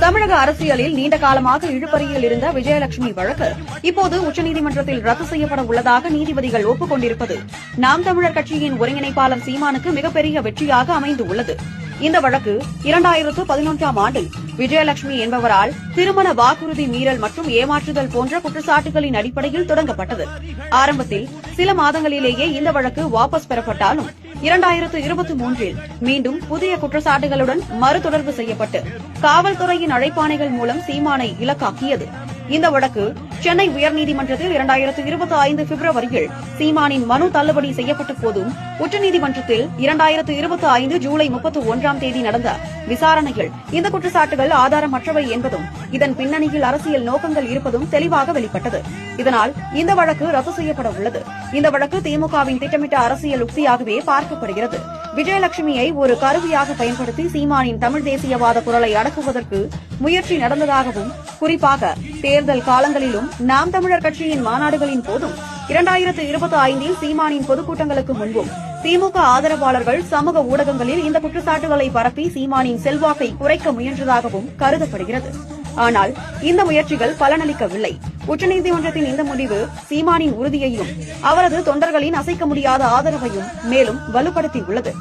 தமிழக அரசியலில் நீண்ட காலமாக இழுபறியில் இருந்த விஜயலட்சுமி வழக்கு இப்போது உச்சநீதிமன்றத்தில் ரத்து செய்யப்பட உள்ளதாக நீதிபதிகள் ஒப்புக்கொண்டிருப்பது நாம் தமிழர் கட்சியின் ஒருங்கிணைப்பாளர் சீமானுக்கு மிகப்பெரிய வெற்றியாக அமைந்து உள்ளது. இந்த வழக்கு இரண்டாயிரத்து பதினொன்றாம் ஆண்டில் விஜயலட்சுமி என்பவரால் திருமண வாக்குறுதி மீறல் மற்றும் ஏமாற்றுதல் போன்ற குற்றச்சாட்டுகளின் அடிப்படையில் தொடங்கப்பட்டது. ஆரம்பத்தில் சில மாதங்களிலேயே இந்த வழக்கு வாபஸ் பெறப்பட்டாலும் இரண்டாயிரத்து இருபத்தி மூன்றில் மீண்டும் புதிய குற்றச்சாட்டுகளுடன் மறுதொடர்பு செய்யப்பட்டு காவல்துறையின் அழைப்பாணைகள் மூலம் சீமானை இலக்காக்கியது. இந்த வழக்கு சென்னை உயர்நீதிமன்றத்தில் இரண்டாயிரத்து இருபத்தி ஐந்து பிப்ரவரியில் சீமானின் மனு தள்ளுபடி செய்யப்பட்ட போதும் உச்சநீதிமன்றத்தில் இரண்டாயிரத்து இருபத்தி ஐந்து ஜூலை முப்பத்தி ஒன்றாம் தேதி நடந்த விசாரணையில் இந்த குற்றச்சாட்டுகள் ஆதாரமற்றவை என்பதும் இதன் பின்னணியில் அரசியல் நோக்கங்கள் இருப்பதும் தெளிவாக வெளிப்பட்டது. இதனால் இந்த வழக்கு ரத்து செய்யப்பட உள்ளது. இந்த வழக்கு திமுகவின் திட்டமிட்ட அரசியல் உக்தியாகவே பார்க்கப்படுகிறது. விஜயலட்சுமியை ஒரு கருவியாக பயன்படுத்தி சீமானின் தமிழ் தேசியவாத குரலை அடக்குவதற்கு முயற்சி நடந்ததாகவும் குறிப்பாக தேர்தல் காலங்களிலும் நாம் தமிழர் கட்சியின் மாநாடுகளின் போதும் இரண்டாயிரத்து இருபத்தி ஐந்தில் சீமானின் பொதுக்கூட்டங்களுக்கு முன்பும் திமுக ஆதரவாளர்கள் சமூக ஊடகங்களில் இந்த குற்றச்சாட்டுகளை பரப்பி சீமானின் செல்வாக்கை குறைக்க முயன்றதாகவும் கருதப்படுகிறது. ஆனால் இந்த முயற்சிகள் பலனளிக்கவில்லை. உச்சநீதிமன்றத்தின் இந்த முடிவு சீமானின் உறுதியையும் அவரது தொண்டர்களின் அசைக்க முடியாத ஆதரவையும் மேலும் வலுப்படுத்தியுள்ளது.